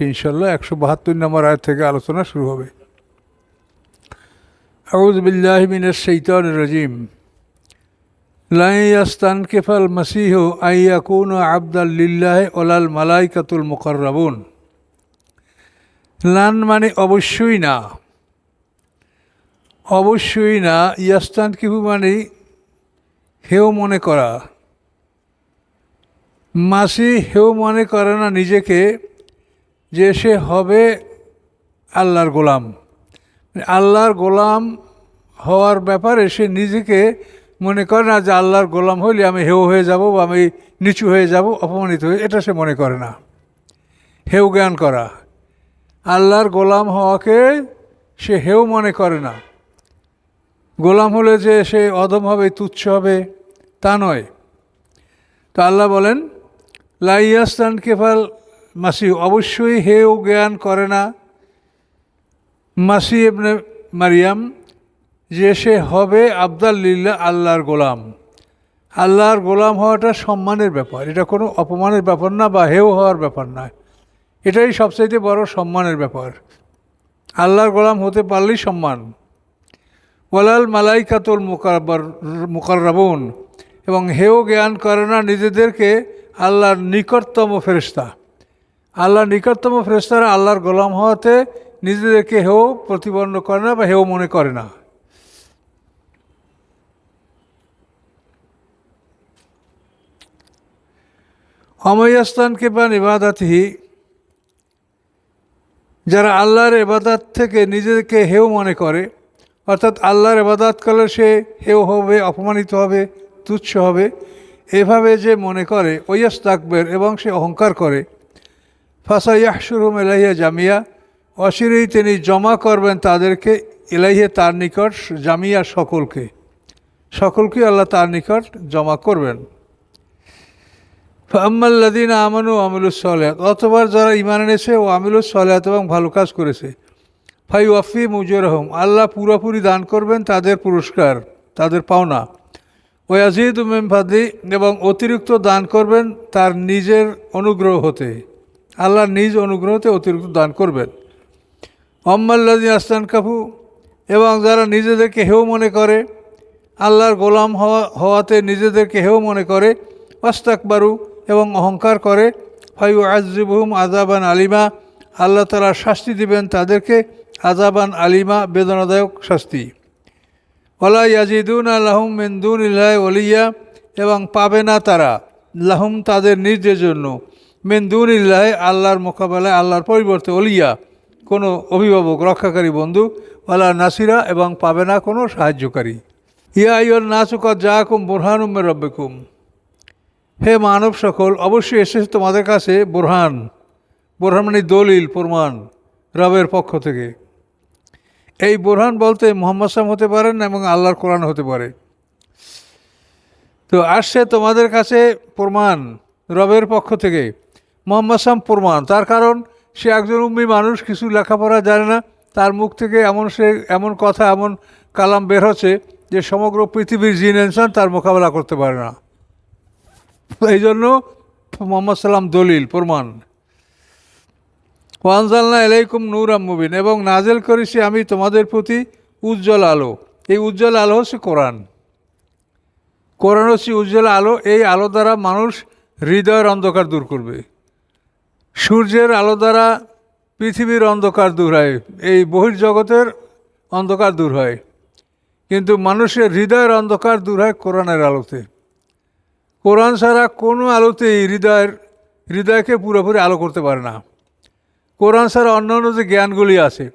ইনশাল্লাহ একশো বাহাত্তর নম্বর আয়াত থেকে আলোচনা শুরু হবে। আউজ বিল্লাহ মিনাশ শৈতান রাজিম। লাইয়াস্তান কেফাল মাসিহ আইয়াকুন আবদাল্লিল্লাহ ওলাল মালাইকাতুল মুকর্রাবুন। লান মানে অবশ্যই না। অবশ্যই না ইয়াস্তান কিহু মানে হেও মনে করা। মাসি হেও মনে করে না নিজেকে যে সে হবে আল্লাহর গোলাম। আল্লাহর গোলাম হওয়ার ব্যাপারে সে নিজেকে মনে করে না যে আল্লাহর গোলাম হইলে আমি হেউ হয়ে যাব বা আমি নিচু হয়ে যাব, অপমানিত হয়ে এটা সে মনে করে না। হেউ জ্ঞান করা। আল্লাহর গোলাম হওয়াকে সে হেউ মনে করে না। গোলাম হলে যে সে অদম হবে, তুচ্ছ হবে, তা নয়। তো আল্লাহ বলেন লাইয়াস্তান কেফাল মাসি অবশ্যই হেউ জ্ঞান করে না। মাসি এবনে মারিয়াম যে সে হবে আবদাল্লিল্লা আল্লাহর গোলাম। আল্লাহর গোলাম হওয়াটা সম্মানের ব্যাপার। এটা কোনো অপমানের ব্যাপার না বা হেউ হওয়ার ব্যাপার না। এটাই সবচাইতে বড় সম্মানের ব্যাপার। আল্লাহর গোলাম হতে পারলেই সম্মান। ওয়ালাল মালাইকাতুল মুকারবার মুকাররাবুন। এবং হেও জ্ঞান করে না নিজেদেরকে আল্লাহর নিকটতম ফেরিস্তা আল্লাহর নিকটতম ফেরেস্তারা আল্লাহর গোলাম হওয়াতে নিজেদেরকে হেও প্রতিপন্ন করে না বা হেও মনে করে না। অময়াস্তানকে বা ইবাদাতহি, যারা আল্লাহর এবাদাত থেকে নিজেকে হেও মনে করে, অর্থাৎ আল্লাহর এবাদাত করলে সে হেও হবে, অপমানিত হবে, তুচ্ছ হবে, এভাবে যে মনে করে ওয়াস তাকবের এবং সে অহংকার করে ফাসা ইয়াহসুরুম এলাহিয়া জামিয়া অশিরেই তিনি জমা করবেন তাদেরকে এলাইহে তার নিকট, জামিয়া সকলকে। সকলকে আল্লাহ তার নিকট জমা করবেন। আম্মাল্লাদিন আমানু আমিলুস সলেহাত, অতবার যারা ইমান এনেছে ও আমিলুস সলেহাত এবং ভালো কাজ করেছে ফাই ওয়াফি মুজুর রহম আল্লাহ পুরোপুরি দান করবেন তাদের পুরস্কার, তাদের পাওনা। ওয়াজিদ উমেম ফাদি এবং অতিরিক্ত দান করবেন তার নিজের অনুগ্রহ হতে। আল্লাহর নিজ অনুগ্রহতে অতিরিক্ত দান করবেন। অম্মাল্লাদিন আস্তান কাফু এবং যারা নিজেদেরকে হেও মনে করে, আল্লাহর গোলাম হওয়া, হওয়াতে নিজেদেরকে হেও মনে করে অস্তাকবারু এবং অহংকার করে ফাইউ আজিবহুম আজাবান আলিমা, আল্লাহ তালা শাস্তি দিবেন তাদেরকে আজাবান আলিমা, বেদনাদায়ক শাস্তি। ওলা ইয়াজিদুন আল্লাহম মেন্দুন ইল্লাহ ওলিয়া এবং পাবে না তারা, লাহুম তাদের নিজের জন্য। মেন্দুন ইল্লাহ আল্লাহর মোকাবেলায়, আল্লাহর পরিবর্তে অলিয়া, কোনো অভিভাবক, রক্ষাকারী বন্ধু ওলা নাসিরা এবং পাবে না কোনো সাহায্যকারী। ইয়া ইয়র নাচুকা যা কুম বোরহানুমের রব্বেকুম। হে মানব সকল, অবশ্যই এসেছে তোমাদের কাছে বোরহান। বোরহান মানে দলিল, প্রমাণ, রবের পক্ষ থেকে। এই বোরহান বলতে মোহাম্মদ সাম হতে পারেন এবং আল্লাহর কোরআন হতে পারে। তো আসছে তোমাদের কাছে প্রমাণ, রবের পক্ষ থেকে। মোহাম্মদ সাম প্রমাণ। তার কারণ, সে একজন উম্মি মানুষ, কিছু লেখাপড়া জানে না। তার মুখ থেকে এমন সে, এমন কথা, এমন কালাম বের হচ্ছে যে সমগ্র পৃথিবীর জিন ইনসান তার মোকাবেলা করতে পারে না। এই জন্য মোহাম্মদ সাল্লাম দলিল, প্রমাণ। ওয়ানজালনা এলাইকুম নূর মুবিন, এবং নাজেল করেছি আমি তোমাদের প্রতি উজ্জ্বল আলো। এই উজ্জ্বল আলো হচ্ছে কোরআন। কোরআন হচ্ছে উজ্জ্বল আলো, এই আলো দ্বারা মানুষ হৃদয়ের অন্ধকার দূর করবে। সূর্যের আলো দ্বারা পৃথিবীর অন্ধকার দূর হয়। এই বহির্জগতের অন্ধকার দূর হয়। কিন্তু মানুষের হৃদয়ের অন্ধকার দূর হয় কোরআনের আলোতে। কোরআন ছাড়া কোনো আলোতেই হৃদয়ের, হৃদয়কে পুরোপুরি আলো করতে পারে না। কোরআন ছাড়া অন্য অন্য যে জ্ঞানগুলি আছে,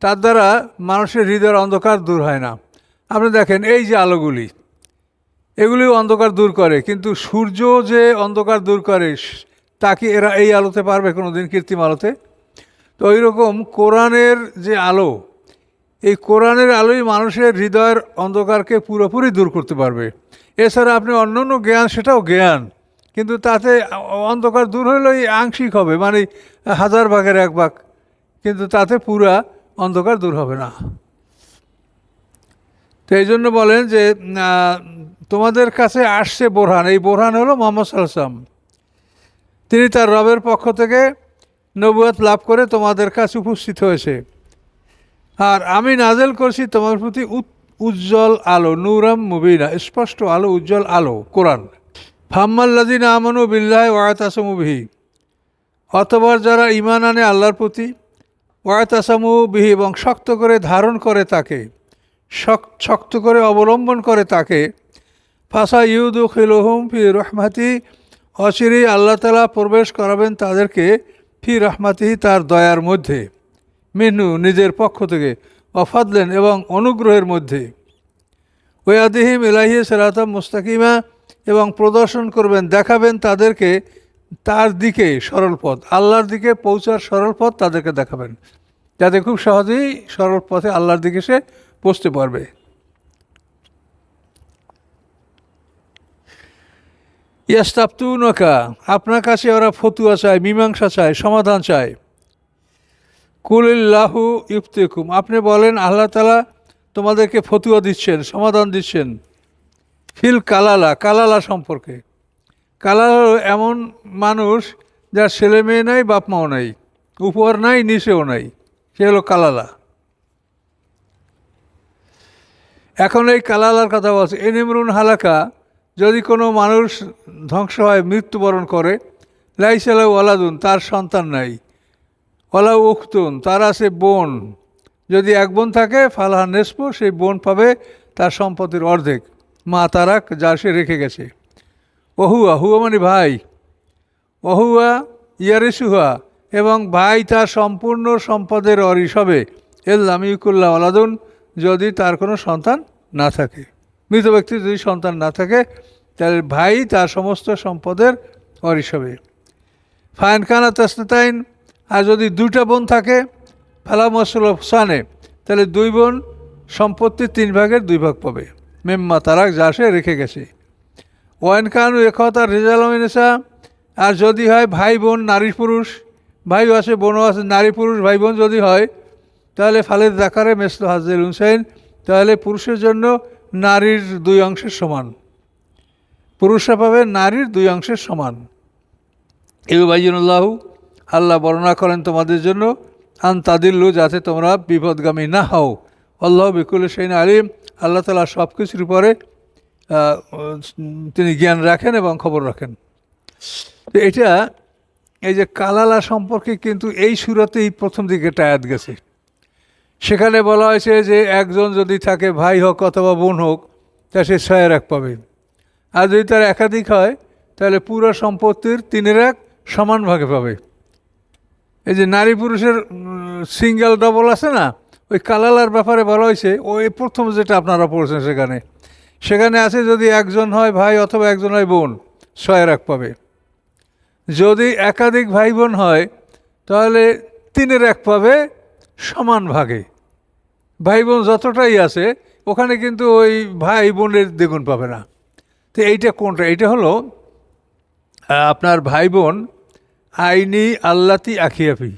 তার দ্বারা মানুষের হৃদয়ের অন্ধকার দূর হয় না। আপনি দেখেন, এই যে আলোগুলি এগুলি অন্ধকার দূর করে। কিন্তু সূর্য যে অন্ধকার দূর করে তাকে এরা এই আলোতে পারবে কোনো দিন কৃত্রিম আলোতে। তো ওই রকম কোরআনের যে আলো, এই কোরআনের আলোই মানুষের হৃদয়ের অন্ধকারকে পুরোপুরি দূর করতে পারবে। এছাড়া আপনি অন্য অন্য জ্ঞান, সেটাও জ্ঞান, কিন্তু তাতে অন্ধকার দূর হলেই আংশিক হবে মানে হাজার ভাগের এক ভাগ, কিন্তু তাতে পুরা অন্ধকার দূর হবে না। তো এই জন্য বলেন যে তোমাদের কাছে আসছে বোরহান, এই বোরহান হলো মোহাম্মদ সাল্লাম তিনি তার রবের পক্ষ থেকে নবুয়াত লাভ করে তোমাদের কাছে উপস্থিত হয়েছে। আর আমি নাজেল করছি তোমার প্রতি উজ্জ্বল আলো, নূরাম মুবিনা, স্পষ্ট আলো, উজ্জ্বল আলো, কোরআন। ফাম্মাল্লাদিন আমানু বিল্লাহ ওয়াতাসমুবিহি অতবার যারা ইমান আনে আল্লাহর প্রতি ওয়াতাসামু বিহি এবং শক্ত করে ধারণ করে তাকে, শক- শক্ত করে অবলম্বন করে তাকে ফাসা ইউদু খিলহুম ফি রহমাতি অচিরেই আল্লাহ তালা প্রবেশ করাবেন তাদেরকে ফি রহমাতি তার দয়ার মধ্যে। মিনু নিজের পক্ষ থেকে অফাদলেন এবং অনুগ্রহের মধ্যে। ওয়াদিহিম ইলাহি সেরাতাম মুস্তাকিমা এবং প্রদর্শন করবেন, দেখাবেন তাদেরকে তার দিকে সরল পথ, আল্লাহর দিকে পৌঁছার সরল পথ তাদেরকে দেখাবেন। যাতে খুব সহজেই সরল পথে আল্লাহর দিকে সে পৌঁছতে পারবে। ইয়াস্তাপ্তুনকা আপনার কাছে ওরা ফতুয়া চায়, মীমাংসা চায়, সমাধান চায়। কুলিল্লাহু ইফতেকুম, আপনি বলেন, আল্লাহ তালা তোমাদেরকে ফতুয়া দিচ্ছেন, সমাধান দিচ্ছেন। ফিল কালালা কালালা সম্পর্কে। কালালা এমন মানুষ যার ছেলে মেয়ে নাই, বাপ মাও নাই উপর নাই, নিচেও নাই, সে হলো কালালা। এখন এই কালালার কথা বলছে, এনিমরুন হালাকা যদি কোনো মানুষ ধ্বংস হয়, মৃত্যুবরণ করে লাইসালা ওয়ালাদুন তার সন্তান নাই। ওলা উখতুন, তার আছে বোন। যদি এক বোন থাকে, ফালাহা নেসপ সেই বোন পাবে তার সম্পত্তির অর্ধেক। মা তারাক, যা সে রেখে গেছে। ওহুয়া, হুয়া মানে ভাই। ওহুয়া ইয়ারেসুহা, এবং ভাই তার সম্পূর্ণ সম্পদের অরিস হবে। এল্লাম ইকুল্লাহ আলাদুন যদি তার কোনো সন্তান না থাকে। মৃত ব্যক্তির যদি সন্তান না থাকে, তাহলে ভাই তার সমস্ত সম্পদের অরিস হবে ফায়ন খানা তাসনাতাইন, আর যদি দুইটা বোন থাকে, ফালা মসল সানে তাহলে দুই বোন সম্পত্তির তিন ভাগের দুই ভাগ পাবে। মেম্মা তারাক যা সে রেখে গেছে। ওয়াইন খান একতা রেজাল মিনেসা, আর যদি হয় ভাই বোন নারী পুরুষ ভাইও আছে, বোনও আছে, নারী পুরুষ, ভাই বোন যদি হয়, তাহলে ফালের দাকারে মেসলো হাজির হুসেন তাহলে পুরুষের জন্য নারীর দুই অংশের সমান। পুরুষরা পাবে নারীর দুই অংশের সমান। ইউবাইজুল্লাহ আল্লাহ বর্ণনা করেন তোমাদের জন্য, আন তাদিল্লু, যাতে তোমরা বিপদগামী না হও। আল্লাহ বিকুল সেইন আলিম, আল্লাহ তালা সব কিছুর উপরে তিনি জ্ঞান রাখেন এবং খবর রাখেন। তো এটা, এই যে কালালা সম্পর্কে কিন্তু এই সুরাতেই প্রথম দিকে টায়াত গেছে। সেখানে বলা হয়েছে যে একজন যদি থাকে ভাই হোক অথবা বোন হোক, তা সে ছয়ের এক পাবে। আর যদি তার একাধিক হয়, তাহলে পুরো সম্পত্তির তিনের এক সমান ভাগে পাবে। এই যে নারী পুরুষের সিঙ্গেল ডবল আছে না, ওই কালালার ব্যাপারে বলা হয়েছে ওই প্রথম যেটা আপনারা পড়ছেন সেখানে। সেখানে আছে যদি একজন হয় ভাই অথবা একজন হয় বোন ছয়ের এক পাবে। যদি একাধিক ভাই বোন হয়, তাহলে তিনের এক পাবে সমান ভাগে। ভাই বোন যতটাই আছে, ওখানে কিন্তু ওই ভাই বোনের দ্বিগুণ পাবে না। তো এইটা কোনটা? এইটা হলো আপনার ভাই বোন আইনি আল্লাতি আখিয়াফি।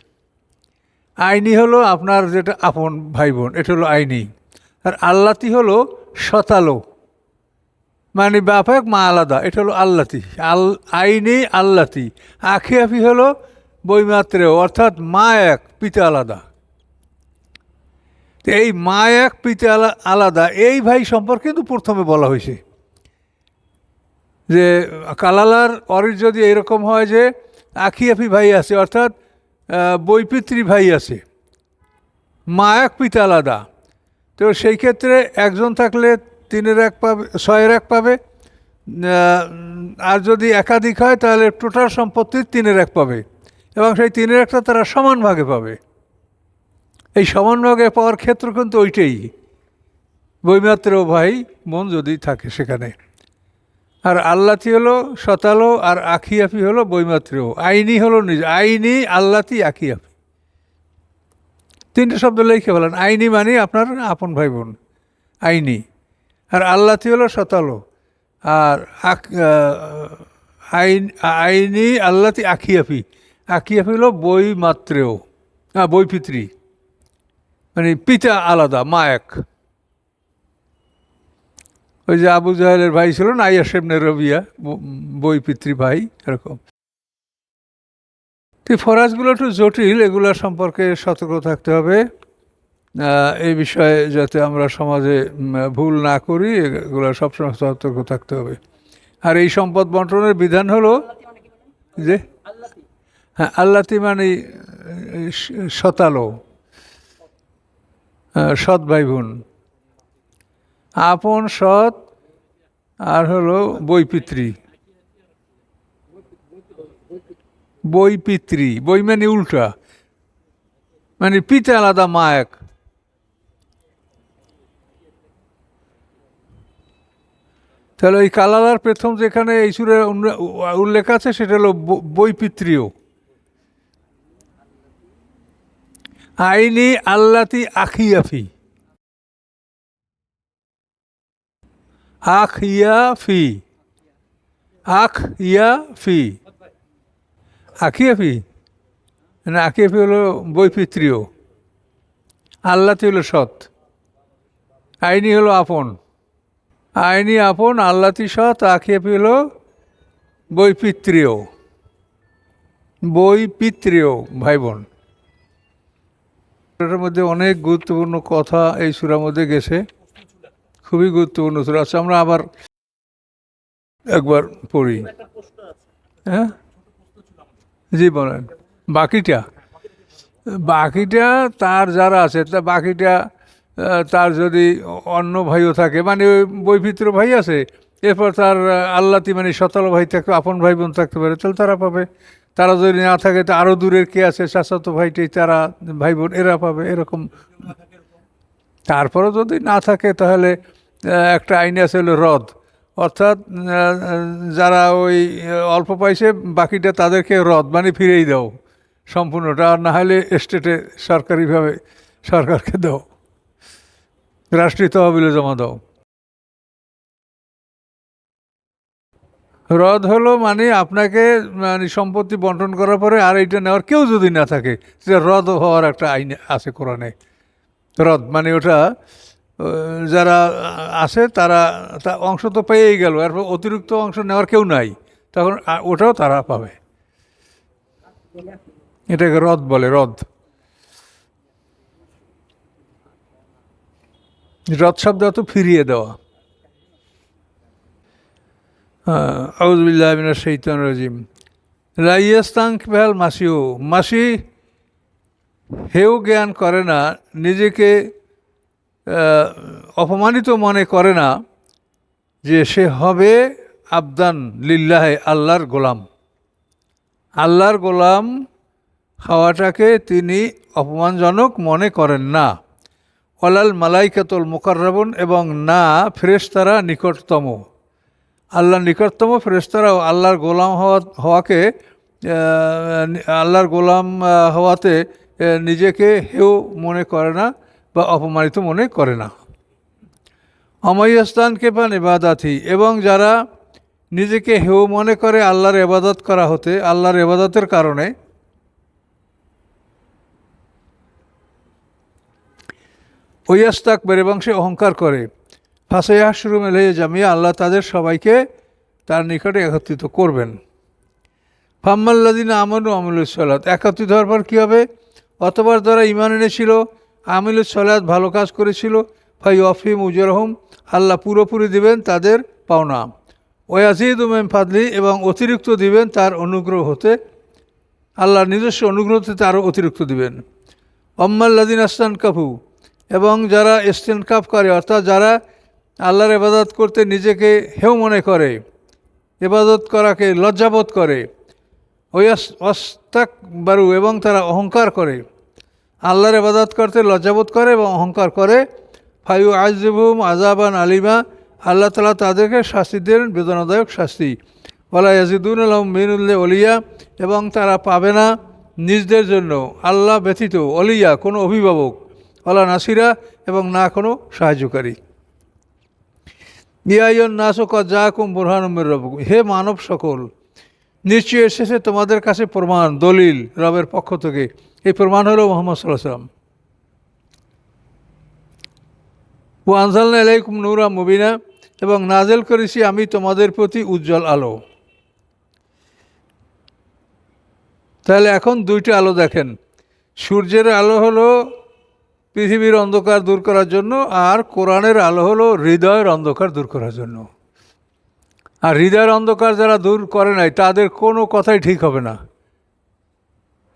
আইনি হলো আপনার যেটা আপন ভাই বোন এটা হলো আইনি। আর আল্লাতি হলো শতালো মানে বাপ এক মা আলাদা, এটা হলো আল্লাতি। আল, আইনি আল্লাতি। আখিয়াফি হলো বইমাত্রেও অর্থাৎ মা এক, পিতা আলাদা। এই মা এক পিতা আলা- আলাদা। এই ভাই সম্পর্কে কিন্তু প্রথমে বলা হয়েছে। যে কালালার অরিজ যদি এরকম হয় যে আখিয়াফি ভাই আছে, অর্থাৎ বৈপিত্রী ভাই আছে। মা এক পিতা আলাদা। তো সেই ক্ষেত্রে একজন থাকলে তিনের এক পাবে, ছয়ের এক পাবে। আর যদি একাধিক হয়, তাহলে টোটাল সম্পত্তির তিনের এক পাবে। এবং সেই তিনের একটা তারা সমান ভাগে পাবে। এই সমান ভাগে পাওয়ার ক্ষেত্র কিন্তু ওইটাই। বইমাত্র ভাই বোন যদি থাকে সেখানে। আর আল্লাতি হলো শতালো আর আখিয়াফি হলো বইমাত্রেও আইনি হলো নিজ, আইনি, আল্লাতি, আখিয়াফি। তিনটে শব্দ লিখে বলেন আইনি মানে আপনার আপন ভাই বোন আইনি। আর আল্লাতি হলো শতালো আর আইন, আইনি, আল্লাতি, আখিয়াফি। আখিয়াফি হলো বই মাত্রেও হ্যাঁ বই পিতৃ মানে পিতা আলাদা মা এক ওই যে আবু জাহেলের ভাই ছিল না আইয়া সেমনে রবিয়া বই পিতৃ ভাই এরকম তো ফরাজগুলো একটু জটিল এগুলো সম্পর্কে সতর্ক থাকতে হবে এই বিষয়ে যাতে আমরা সমাজে ভুল না করি এগুলো সবসময় সতর্ক থাকতে হবে আর এই সম্পদ বন্টনের বিধান হলো যে হ্যাঁ আল্লাতি মানে শতালো সৎ ভাই বোন আপন সৎ আর হলো বৈপিত্রী বৈপিত্রী বই মানে উল্টা। মানে পিতা আলাদা, মা এক। তাহলে ওই কালালার প্রথম যেখানে এই সুরে উল্লেখ আছে, সেটা হলো ব- বৈপিত্রীয় আইনি আল্লাতি আখিয়াফি। আখ ইয়া ফি আখ ইয়া ফি আখিয়াফি? না, আখিয়াফি হলো বৈপিত্রীয়। আল্লাতি হলো সৎ। আইনি হলো আপন। আইনি আপন, আল্লাতি সৎ, আখিয়াফি হলো বৈপিত্রীয়। বৈপিত্রীয়, ভাই বোন। এটার মধ্যে অনেক গুরুত্বপূর্ণ কথা এই সুরার মধ্যে গেছে। খুবই গুরুত্বপূর্ণ সুরা। আচ্ছা আমরা আবার একবার পড়ি। হ্যাঁ? জি, বলেন। বাকিটা? বাকিটা তার যারা আছে, তা বাকিটা তার যদি অন্য ভাইও থাকে মানে ওই বৈভিত্র ভাই আছে, এরপর তার আল্লাতি মানে সতল ভাই থাকতে আপন ভাই বোন থাকতে পারে, তাহলে তারা পাবে। তারা যদি না থাকে, তো আরও দূরের কে আছে? চাচাতো ভাইটাই তারা ভাই বোন এরা পাবে এরকম। তারপরেও যদি না থাকে, তাহলে একটা আইন আছে হলো হ্রদ অর্থাৎ যারা ওই অল্প পাইছে বাকিটা তাদেরকে হ্রদ মানে ফিরেই দাও। সম্পূর্ণটা, আর না হলে স্টেটে সরকারিভাবে সরকারকে দাও। রাষ্ট্রীয় তহবিলে জমা দাও। হ্রদ হলো মানে আপনাকে মানে সম্পত্তি বন্টন করার পরে আর এইটা নেওয়ার কেউ যদি না থাকে, সেটা হ্রদ হওয়ার একটা আইন আছে কোরআনে। হ্রদ মানে ওটা যারা আছে তারা, তা অংশ তো পেয়েই গেল, এরপর অতিরিক্ত অংশ নেওয়ার কেউ নাই, তখন ওটাও তারা পাবে। এটাকে হ্রদ বলে হ্রদ হ্রদ শব্দ তো ফিরিয়ে দেওয়া। রাজিম। লাইয়াস্তাঙ্ক বেহাল মাসিও মাসি হেও জ্ঞান করে না, নিজেকে অপমানিত মনে করে না যে সে হবে আবদান লিল্লাহে আল্লাহর গোলাম। আল্লাহর গোলাম হওয়াটাকে তিনি অপমানজনক মনে করেন না। অলাল মালাইকাতুল মোকাররাবন এবং না, ফেরেশতারা নিকটতম। আল্লাহর নিকটতম ফেরেশতারাও আল্লাহর গোলাম হওয়া, হওয়াকে আল্লাহর গোলাম হওয়াতে নিজেকে হেউ মনে করে না বা অপমানিত মনে করে না। অময়স্তানকে পান এবাদাথি এবং যারা নিজেকে হেউ মনে করে আল্লাহর এবাদত করা হতে, আল্লাহর এবাদতের কারণে ওয়াস্তাক বেড়ে বংশে অহংকার করে। ফাঁসাইয়া শুরু মেলে জামিয়া আল্লাহ তাদের সবাইকে তার নিকটে একত্রিত করবেন। ফাম্মাল্লাদিন আমানু আমিলুসলাত একত্রিত হওয়ার পর কী হবে? অতবার যারা ইমান এনেছিল আমিলুসলাত ভালো কাজ করেছিল ফাই অফিম উজরহম, আল্লাহ পুরোপুরি দিবেন তাদের পাওনা। ওয়াজিদ উমেম ফাদলি, এবং অতিরিক্ত দিবেন তার অনুগ্রহ হতে, আল্লাহর নিজস্ব অনুগ্রহ হতে আরও অতিরিক্ত দিবেন। অম্মাল্লাদিন আস্তান কাফু এবং যারা স্টেন কাপ করে, অর্থাৎ যারা আল্লাহর এবাদত করতে নিজেকে হেউ মনে করে এবাদত করাকে লজ্জাবোধ করে ওই অস্তাক বারু এবং তারা অহংকার করে। আল্লাহর এবাদত করতে লজ্জাবোধ করে এবং অহংকার করে। ফাইউ আজবুম আজাবান আলিমা, আল্লাহ তালা তাদেরকে শাস্তি দেন, বেদনাদায়ক শাস্তি। ওলা ইয়াজিদুন আলম মিনুল্লে অলিয়া এবং তারা পাবে না নিজদের জন্য। আল্লাহ ব্যতীত অলিয়া কোনো অভিভাবক ওলা নাসিরা এবং না কোনো সাহায্যকারী। ইয়াইন নাসক যা কুম বুরহানুমের রব হে মানব সকল, নিশ্চয়ই এসেছে তোমাদের কাছে প্রমাণ, দলিল, রবের পক্ষ থেকে। এই প্রমাণ হলো মোহাম্মদ সাল্লাম ও আনসালনা আলাইকুম নুরা মুবিনা, এবং নাজেল করেছি আমি তোমাদের প্রতি উজ্জ্বল আলো। তাহলে এখন দুইটা আলো দেখেন। সূর্যের আলো হলো পৃথিবীর অন্ধকার দূর করার জন্য আর কোরআনের আলো হলো হৃদয়ের অন্ধকার দূর করার জন্য। আর হৃদয়ের অন্ধকার যারা দূর করে নাই, তাদের কোনো কথাই ঠিক হবে না।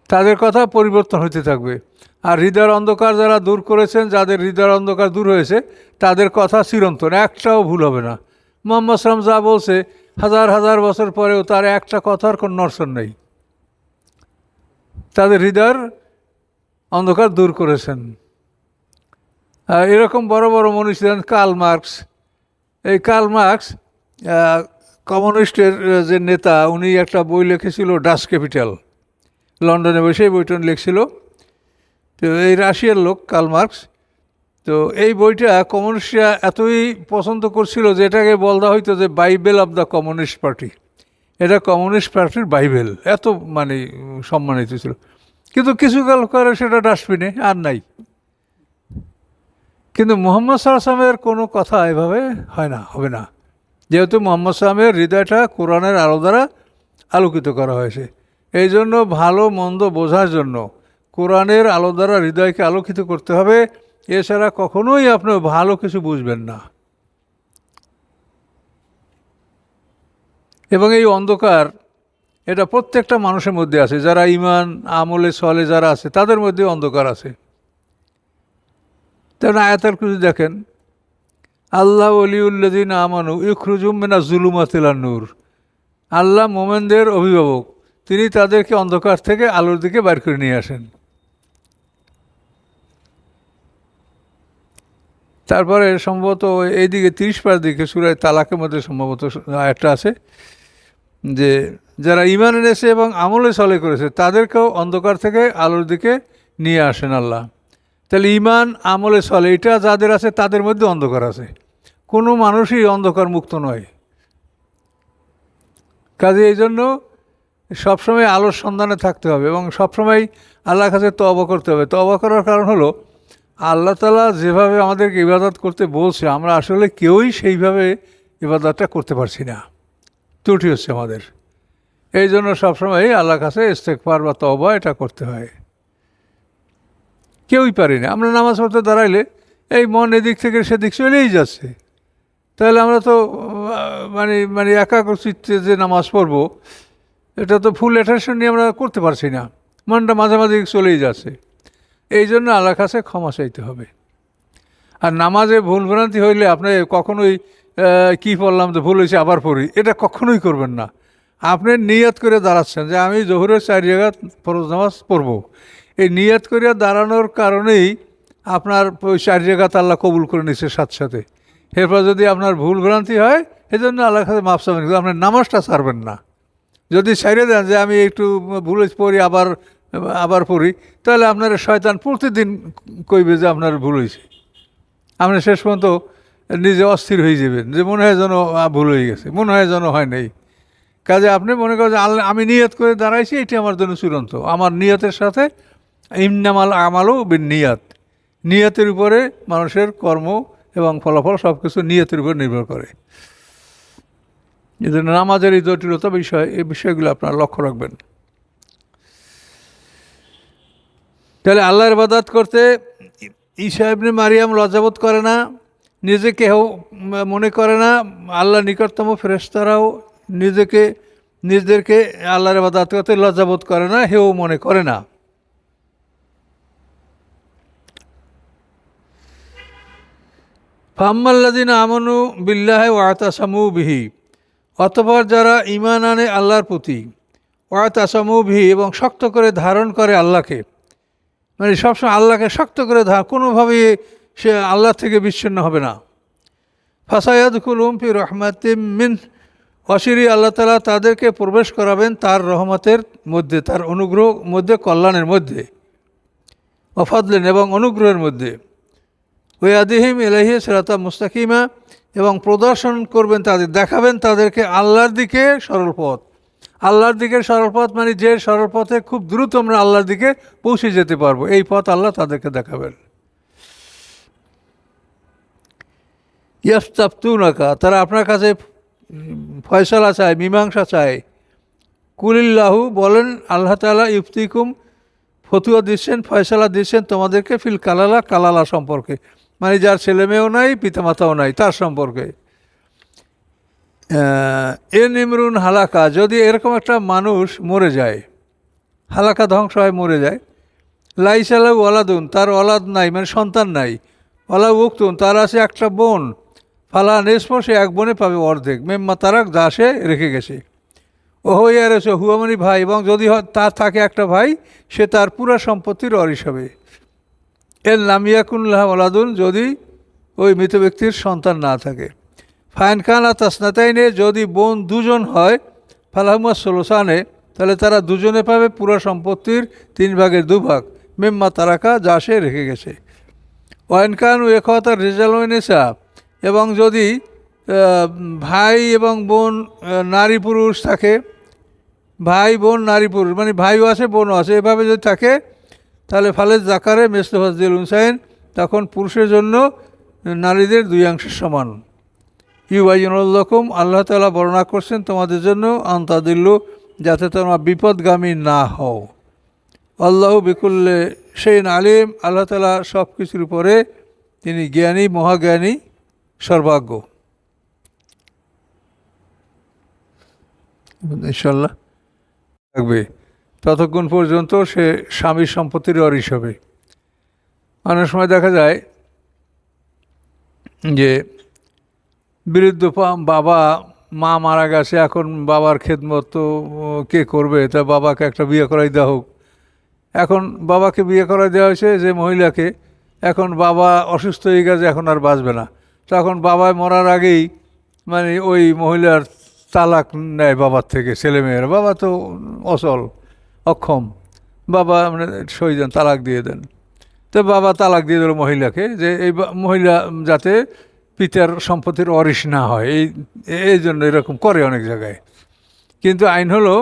তাদের কথা পরিবর্তন হতে থাকবে। আর হৃদয়ের অন্ধকার যারা দূর করেছেন, যাদের হৃদয়ের অন্ধকার দূর হয়েছে, তাদের কথা চিরন্তন, একটাও ভুল হবে না। মোহাম্মদ সালাম যা বলছে, হাজার হাজার বছর পরেও তার একটা কথার কোনো নরসন নেই। তাদের হৃদয়ের অন্ধকার দূর করেছেন। এরকম বড় বড় মনীষী ছিলেন কার্ল মার্কস। এই কার্ল মার্কস কমিউনিস্টের যে নেতা, উনি একটা বই লিখেছিল ডাস ক্যাপিটাল। লন্ডনে বসে বইটা লিখছিল। তো এই রাশিয়ার লোক, কার্ল মার্কস। তো এই বইটা কমিউনিস্টরা এতই পছন্দ করছিল যে এটাকে বলা হইতো যে Bible of the communist party. এটা কমিউনিস্ট পার্টির বাইবেল। এত মানে সম্মানিত ছিল। কিন্তু কিছু কাল করে সেটা ডাস্টবিনে আর নাই। কিন্তু মোহাম্মদ সাল্লামের কোনো কথা এভাবে হয় না, হবে না। যেহেতু মোহাম্মদ সাল্লামের হৃদয়টা কোরআনের আলো দ্বারা আলোকিত করা হয়েছে। এই জন্য ভালো, মন্দ বোঝার জন্য কোরআনের আলো দ্বারা হৃদয়কে আলোকিত করতে হবে। এছাড়া কখনোই আপনি ভালো কিছু বুঝবেন না। এবং এই অন্ধকার, এটা প্রত্যেকটা মানুষের মধ্যে আছে। যারা ইমান আমলে, সলে যারা আছে, তাদের মধ্যে অন্ধকার আছে। তেমন আয়াতের কিছু দেখেন, আল্লাহ অলিউল্লাদিন আমানু ইখরুজুম মিনা জুলুমাতিলা নূর। আল্লাহ মোমেনদের অভিভাবক, তিনি তাদেরকে অন্ধকার থেকে আলোর দিকে বের করে নিয়ে আসেন। তারপরে সম্ভবত এইদিকে তিরিশ পার দিকে সুরায় তালাকের মধ্যে সম্ভবত একটা আছে, যে যারা ইমান এনেছে এবং আমলে চলে করেছে, তাদেরকেও অন্ধকার থেকে আলোর দিকে নিয়ে আসেন আল্লাহ। তাহলে ইমান আমলে চলে। এটা যাদের আছে, তাদের মধ্যে অন্ধকার আছে। কোনো মানুষই অন্ধকার মুক্ত নয়। কাজে এই জন্য সবসময় আলোর সন্ধানে থাকতে হবে এবং সবসময় আল্লাহর কাছে তবা করতে হবে। তবা করার কারণ হলো, আল্লাহ তালা যেভাবে আমাদেরকে ইবাদত করতে বলছে, আমরা আসলে কেউই সেইভাবে ইবাদতটা করতে পারছি না। ত্রুটি হচ্ছে আমাদের। এই জন্য সবসময় আল্লাহর কাছে ইস্তেকবার বা তবা এটা করতে হয়। কেউই পারি না আমরা নামাজ পড়তে দাঁড়াইলে এই মন এদিক থেকে সেদিক চলেই যাচ্ছে। তাহলে আমরা তো মানে মানে একাগ্রচিত্তে যে নামাজ পড়ব, এটা তো ফুল অ্যাটেনশন নিয়ে আমরা করতে পারছি না। মনটা মাঝে মাঝে চলেই যাচ্ছে। এই জন্য আল্লাহর কাছে ক্ষমা চাইতে হবে। আর নামাজে ভুল ভ্রান্তি হইলে আপনি কখনোই কি পড়লাম তো ভুল হয়েছে, আবার পড়ি। এটা কখনোই করবেন না। আপনি নিয়ত করে দাঁড়াচ্ছেন যে আমি জহুরের চার জায়গা ফরজ নামাজ পড়ব। এই নিয়াত করিয়া দাঁড়ানোর কারণেই আপনার চার জায়গা আল্লাহ কবুল করে নিচ্ছে সাথে সাথে। এরপর যদি আপনার ভুল ভ্রান্তি হয় এই জন্য আল্লাহর কাছে মাফ চাবেন, কিন্তু আপনার নামাজটা ছাড়বেন না। যদি ছেড়ে দেন যে আমি একটু ভুল পড়ি, আবার আবার পড়ি, তাহলে আপনার শয়তান প্রতিদিন কইবে যে আপনার ভুল হয়েছে আপনি শেষ পর্যন্ত নিজে অস্থির হয়ে যাবেন, যে মনে হয় যেন ভুল হয়ে গেছে, মনে হয় যেন হয় নাই। কাজে আপনি মনে করেন আমি নিয়ত করে দাঁড়াইছি, এটি আমার জন্য চূড়ান্ত। আমার নিয়তের সাথে ইমনামাল আমালও নিয়াত নিয়তের উপরে মানুষের কর্ম এবং ফলাফল সব কিছু নিয়তের উপর নির্ভর করে। জন্য নামাজের এই জটিলতা বিষয়, এই বিষয়গুলো আপনারা লক্ষ্য রাখবেন। তাহলে আল্লাহর ইবাদত করতে ঈশা ইবনে মারিয়াম লজ্জাবোধ করে না নিজেকে কেউ মনে করে না আল্লাহ নিকটতম ফেরেস্তারাও নিজেকে, নিজেদেরকে আল্লাহর ইবাদত করতে লজ্জাবোধ করে না, হেও মনে করে না। ফাম্মাল্লাদিন আমনু বিল্লাহ ওয়াতাসামু বিহি, অতপর যারা ইমান আনে আল্লাহর প্রতি ওয়াতাসামু বিহি এবং শক্ত করে ধারণ করে আল্লাহকে মানে সবসময় আল্লাহকে শক্ত করে ধার কোনোভাবেই সে আল্লাহ থেকে বিচ্ছিন্ন হবে না। ফাসায়াদ কুলুম ফি রহমাতিম মিন, অশিরি আল্লাহ তালা তাদেরকে প্রবেশ করাবেন তার রহমতের মধ্যে, তার অনুগ্রহ মধ্যে, কল্যাণের মধ্যে অফাদলেন এবং অনুগ্রহের মধ্যে। ওই আদিহিম এলাহি সেরাতা মুস্তাকিমা, এবং প্রদর্শন করবেন তাদের, দেখাবেন তাদেরকে আল্লাহর দিকে সরল পথ। আল্লাহর দিকে সরল পথ মানে যে সরল পথে খুব দ্রুত আমরা আল্লাহর দিকে পৌঁছে যেতে পারব, এই পথ আল্লাহ তাদেরকে দেখাবেন। ইয়াস্তাপ্তুনাকা তারা আপনার কাছে ফয়সালা চায়, মীমাংসা চায়। কুলিল্লাহু, বলেন, আল্লাহ তালা ইফতিকুম ফতুয়া দিচ্ছেন, ফয়সালা দিচ্ছেন তোমাদেরকে ফিল কালালা কালালা সম্পর্কে। মানে যার ছেলে মেয়েও নাই, পিতামাতাও নাই, তার সম্পর্কে। এ নিমরুন হালাকা, যদি এরকম একটা মানুষ মরে যায়, হালাকা ধ্বংস হয়, মরে যায় লাইসালা ওয়ালাদুন তার ওলাদ নাই মানে সন্তান নাই ওলা উক্তুন, তার আছে একটা বোন, ফালা নেসম সে এক বোনে পাবে অর্ধেক, মেম্মা তারাক যা সে রেখে গেছে। ও হইয়া রয়েছে হুয়ামনি ভাই, এবং যদি তার থাকে একটা ভাই, সে তার পুরা সম্পত্তির অরিস হবে। এর নামিয়াকুল্লাহ ওলাদুন যদি ওই মৃত ব্যক্তির সন্তান না থাকে। ফাইন খানা তাসনাতাইনে, যদি বোন দুজন হয়, ফালাহুমা ষোলোসানে তাহলে তারা দুজনে পাবে পুরো সম্পত্তির তিন ভাগের দুভাগ মেম্মা তারাকা যা সে রেখে গেছে। ওয়াইনকান একতার রেজালনেসা এবং যদি ভাই এবং বোন নারী পুরুষ থাকে, ভাই বোন নারী পুরুষ মানে ভাইও আছে, বোনও আছে, এভাবে যদি থাকে তাহলে ফালেজ জাকারে মেস্তফাজদিল হুসাইন তখন পুরুষের জন্য নারীদের দুই অংশের সমান। ইউবাইজুল্লাকুম আল্লাহ তালা বর্ণনা করছেন, তোমাদের জন্য আন্তাদিল্লু, যাতে তোমরা বিপদগামী না হও। আল্লাহ বিকুল্লে সেই আলিম, আল্লাহ তালা সব কিছুর উপরে তিনি জ্ঞানী, মহাজ্ঞানী সর্বাজ্ঞ ইনশাল্লাহ থাকবে। ততক্ষণ পর্যন্ত সে স্বামীর সম্পত্তির অরিস হবে। অনেক সময় দেখা যায় যে বিরুদ্ধ বাবা, মা মারা গেছে, এখন বাবার খেদমত কে করবে? তা বাবাকে একটা বিয়ে করাই দেওয়া হোক। এখন বাবাকে বিয়ে করাই দেওয়া হয়েছে যে মহিলাকে, এখন বাবা অসুস্থ হয়ে গেছে, এখন আর বাঁচবে না। তখন বাবা মরার আগেই মানে ওই মহিলার তালাক নেয় বাবার থেকে ছেলেমেয়েরা বাবা তো অচল অক্ষম। বাবা মানে সই দেন তালাক দিয়ে দেন। তো বাবা তালাক দিয়ে দিল মহিলাকে যে এই মহিলা যাতে পিতার সম্পত্তির অরিস না হয়। এই এই জন্য এরকম করে অনেক জায়গায়। কিন্তু আইন হলো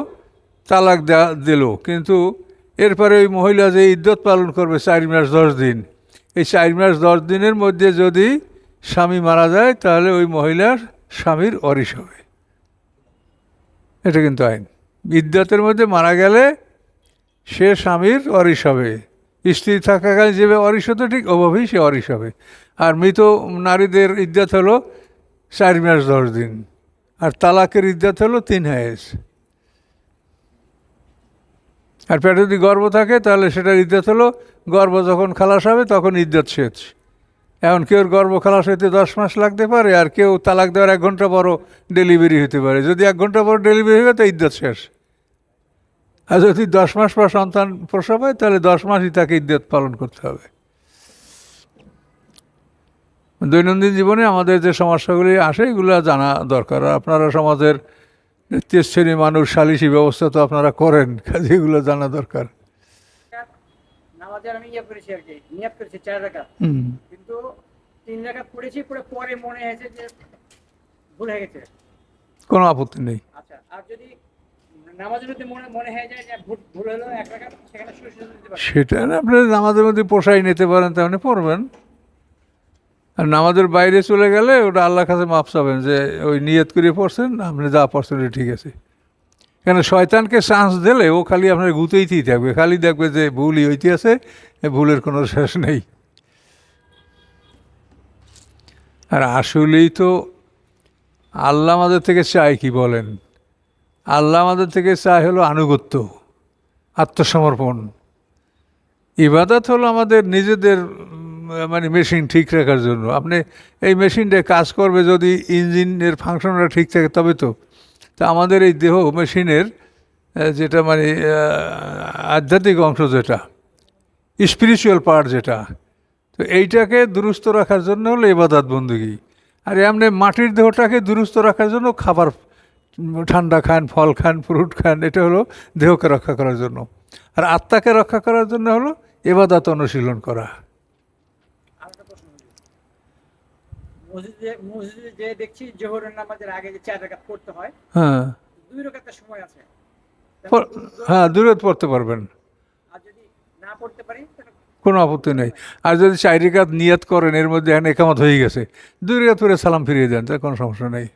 তালাক দেওয়া দিল। কিন্তু এরপরে ওই মহিলা যে ইদ্যত পালন করবে চার মাস দশ দিন, এই চার মাস দশ দিনের মধ্যে যদি স্বামী মারা যায়, তাহলে ওই মহিলার স্বামীর অরিস হবে। এটা কিন্তু আইন। ইদ্যতের মধ্যে মারা গেলে সে স্বামীর অরিস হবে। স্ত্রী থাকাকালীন যেভাবে অরিস হতো, ঠিক ওভাবেই সে অরিস হবে। আর মৃত নারীদের ইদ্যাত হলো চার মাস দশ দিন। আর তালাকের ইদ্যাত হলো তিন হায়েস। আর পেটে যদি গর্ব থাকে, তাহলে সেটার ইদ্যত হলো গর্ব যখন খালাস হবে, তখন ইদ্যত শেষ। এখন কেউ গর্ব খালাস হইতে দশ মাস লাগতে পারে, আর কেউ তালাক দেওয়ার এক ঘণ্টা বড় ডেলিভারি হতে পারে। যদি এক ঘণ্টা বড় ডেলিভারি হবে তো ইদ্যত শেষ। আর যদি দশ মাস পর সন্তান প্রসব হয় তাহলে দশ মাসই তাকে ইদ্যত পালন করতে হবে। দৈনন্দিন জীবনে আমাদের যে সমস্যাগুলি আসে এগুলো জানা দরকার। আর আপনারা সমাজের তৃতীয় শ্রেণি মানুষ সালিসি ব্যবস্থা তো আপনারা করেন কাজে এগুলো জানা দরকার। নামাজের আমি ইয়ে করেছি আর কি নিয়াত করেছি চার রাকাত। কিন্তু তিন রাকাত পড়েছি পরে পরে মনে হয়েছে যে ভুল হয়ে গেছে। কোনো আপত্তি নেই। আচ্ছা আর যদি সেটা আপনি নামাজের মধ্যে পোষাই নিতে পারেন, তাহলে পড়বেন। আর নামাজের বাইরে চলে গেলে ওটা আল্লাহ কাছে মাপ চাবেন যে, ওই নিয়ত করে পড়ছেন, আপনি যা পড়ছেন ওটা ঠিক আছে। কেন, শয়তানকে চান্স দিলে ও খালি আপনার গুতেইতেই থাকবে, খালি দেখবে যে ভুলই হইতে আছে ভুলের কোনো শেষ নেই। আর আসলেই তো আল্লাহ আমাদের থেকে চায় কি বলেন? আল্লাহ আমাদের থেকে চায় হলো আনুগত্য, আত্মসমর্পণ। ইবাদত হলো আমাদের নিজেদের মানে মেশিন ঠিক রাখার জন্য। আপনি এই মেশিনটা কাজ করবে যদি ইঞ্জিনের ফাংশনটা ঠিক থাকে, তবে তো। তা আমাদের এই দেহ মেশিনের যেটা মানে আধ্যাত্মিক অংশ যেটা স্পিরিচুয়াল পার্ট যেটা, তো এইটাকে দুরুস্ত রাখার জন্য হলো ইবাদত বন্দুকি। আর এমনি মাটির দেহটাকে দুরুস্ত রাখার জন্য খাবার ঠান্ডা খান ফল খান ফ্রুট খান এটা হলো দেহকে রক্ষা করার জন্য। আর আত্মাকে রক্ষা করার জন্য হলো এবাদাত অনুশীলন করা। আর একটা প্রশ্ন করি। মসজিদে মসজিদে যে দেখছি জোহরের নামাজের আগে যে চার রাকাত পড়তে হয় হ্যাঁ। দুই রাকাতের সময় আছে। পর- হ্যাঁ পড়তে পারবেন। আর যদি না পড়তে পারি কোনো আপত্তি নেই। আর যদি চারিকাত নিয়াত করেন এর মধ্যে এখন একামত হয়ে গেছে দুই রেখাত করে সালাম ফিরিয়ে দেন তার কোনো সমস্যা নেই।